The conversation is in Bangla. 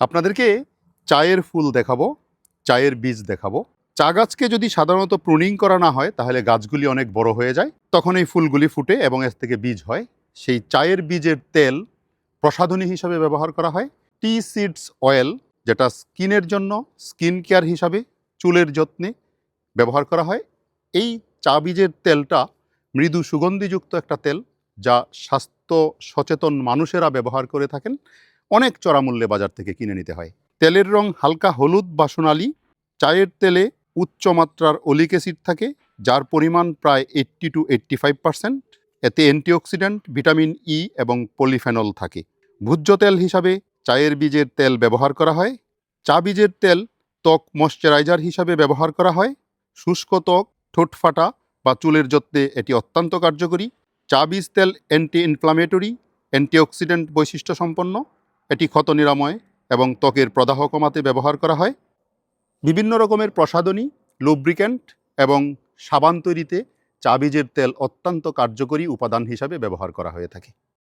আপনাদেরকে চায়ের ফুল দেখাবো, চায়ের বীজ দেখাবো। চা গাছকে যদি সাধারণত প্রুনিং করা না হয়, তাহলে গাছগুলি অনেক বড় হয়ে যায়। তখন এই ফুলগুলি ফুটে এবং এর থেকে বীজ হয়। সেই চায়ের বীজের তেল প্রসাধনী হিসাবে ব্যবহার করা হয়। টি সিডস অয়েল, যেটা স্কিনের জন্য, স্কিন কেয়ার হিসাবে, চুলের যত্নে ব্যবহার করা হয়। এই চা বীজের তেলটা মৃদু সুগন্ধিযুক্ত একটা তেল, যা স্বাস্থ্য সচেতন মানুষেরা ব্যবহার করে থাকেন। অনেক চড়া মূল্যে বাজার থেকে কিনে নিতে হয়। তেলের রং হালকা হলুদ বা সোনালি, চায়ের তেলে উচ্চ মাত্রার অলিক অ্যাসিড থাকে, যার পরিমাণ প্রায় eighty two eighty five percent. এতে অ্যান্টিঅক্সিডেন্ট, ভিটামিন ই এবং পলিফেনল থাকে। ভোজ্য তেল হিসাবে চায়ের বীজের তেল ব্যবহার করা হয়। চা বীজের তেল ত্বক ময়শ্চারাইজার হিসাবে ব্যবহার করা হয়। শুষ্ক ত্বক, ঠোঁট ফাটা বা চুলের যত্নে এটি অত্যন্ত কার্যকরী। চা বীজ তেল অ্যান্টি ইনফ্লামেটরি অ্যান্টিঅক্সিডেন্ট বৈশিষ্ট্য সম্পন্ন এটি ক্ষত নিরাময় এবং ত্বকের প্রদাহ কমাতে ব্যবহার করা হয়। বিভিন্ন রকমের প্রসাধনী, লুব্রিক্যান্ট এবং সাবান তৈরিতে চা বীজের তেল অত্যন্ত কার্যকরী উপাদান হিসাবে ব্যবহার করা হয়ে থাকে।